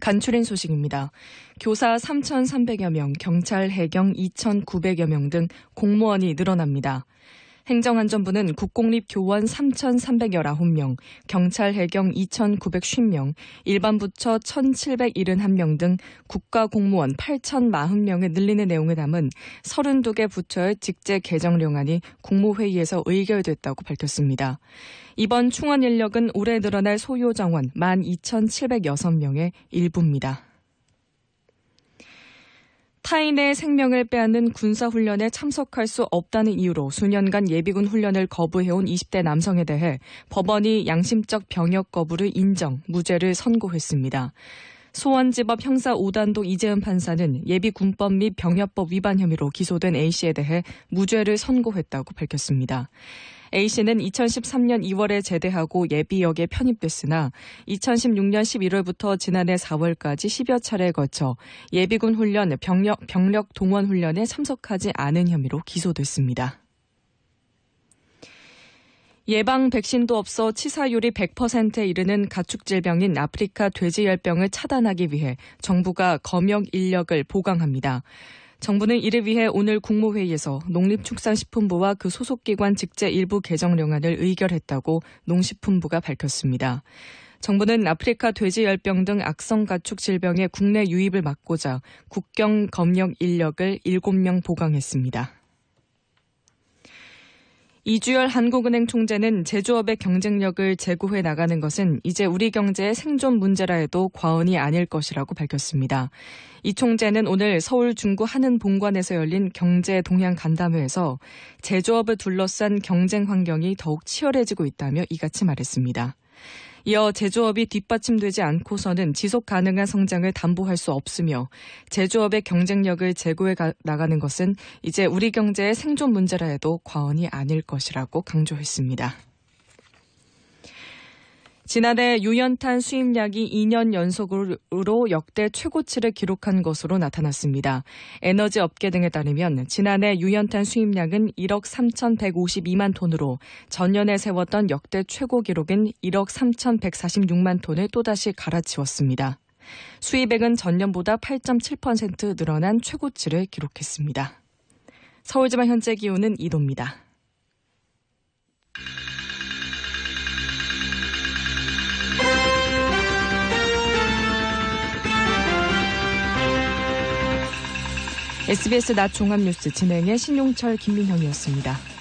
간추린 소식입니다. 교사 3,300여 명, 경찰, 해경 2,900여 명 등 공무원이 늘어납니다. 행정안전부는 국공립 교원 3,319명, 경찰 해경 2,950명, 일반 부처 1,771명 등 국가 공무원 8,040명을 늘리는 내용을 담은 32개 부처의 직제 개정령안이 국무회의에서 의결됐다고 밝혔습니다. 이번 충원 인력은 올해 늘어날 소요 정원 12,706명의 일부입니다. 타인의 생명을 빼앗는 군사훈련에 참석할 수 없다는 이유로 수년간 예비군 훈련을 거부해온 20대 남성에 대해 법원이 양심적 병역 거부를 인정, 무죄를 선고했습니다. 소원지법 형사 5단도 이재은 판사는 예비군법 및 병역법 위반 혐의로 기소된 A씨에 대해 무죄를 선고했다고 밝혔습니다. A씨는 2013년 2월에 제대하고 예비역에 편입됐으나 2016년 11월부터 지난해 4월까지 10여 차례에 거쳐 예비군 훈련, 병력, 병력 동원 훈련에 참석하지 않은 혐의로 기소됐습니다. 예방 백신도 없어 치사율이 100%에 이르는 가축 질병인 아프리카 돼지열병을 차단하기 위해 정부가 검역 인력을 보강합니다. 정부는 이를 위해 오늘 국무회의에서 농림축산식품부와 그 소속기관 직제 일부 개정령안을 의결했다고 농식품부가 밝혔습니다. 정부는 아프리카 돼지열병 등 악성 가축 질병의 국내 유입을 막고자 국경 검역 인력을 7명 보강했습니다. 이주열 한국은행 총재는 제조업의 경쟁력을 제고해 나가는 것은 이제 우리 경제의 생존 문제라 해도 과언이 아닐 것이라고 밝혔습니다. 이 총재는 오늘 서울 중구 하는 본관에서 열린 경제 동향 간담회에서 제조업을 둘러싼 경쟁 환경이 더욱 치열해지고 있다며 이같이 말했습니다. 이어 제조업이 뒷받침되지 않고서는 지속 가능한 성장을 담보할 수 없으며 제조업의 경쟁력을 제고해 나가는 것은 이제 우리 경제의 생존 문제라 해도 과언이 아닐 것이라고 강조했습니다. 지난해 유연탄 수입량이 2년 연속으로 역대 최고치를 기록한 것으로 나타났습니다. 에너지 업계 등에 따르면 지난해 유연탄 수입량은 1억 3,152만 톤으로 전년에 세웠던 역대 최고 기록인 1억 3,146만 톤을 또다시 갈아치웠습니다. 수입액은 전년보다 8.7% 늘어난 최고치를 기록했습니다. 서울지방 현재 기온은 2도입니다. SBS 낮 종합뉴스 진행의 신용철 김민형이었습니다.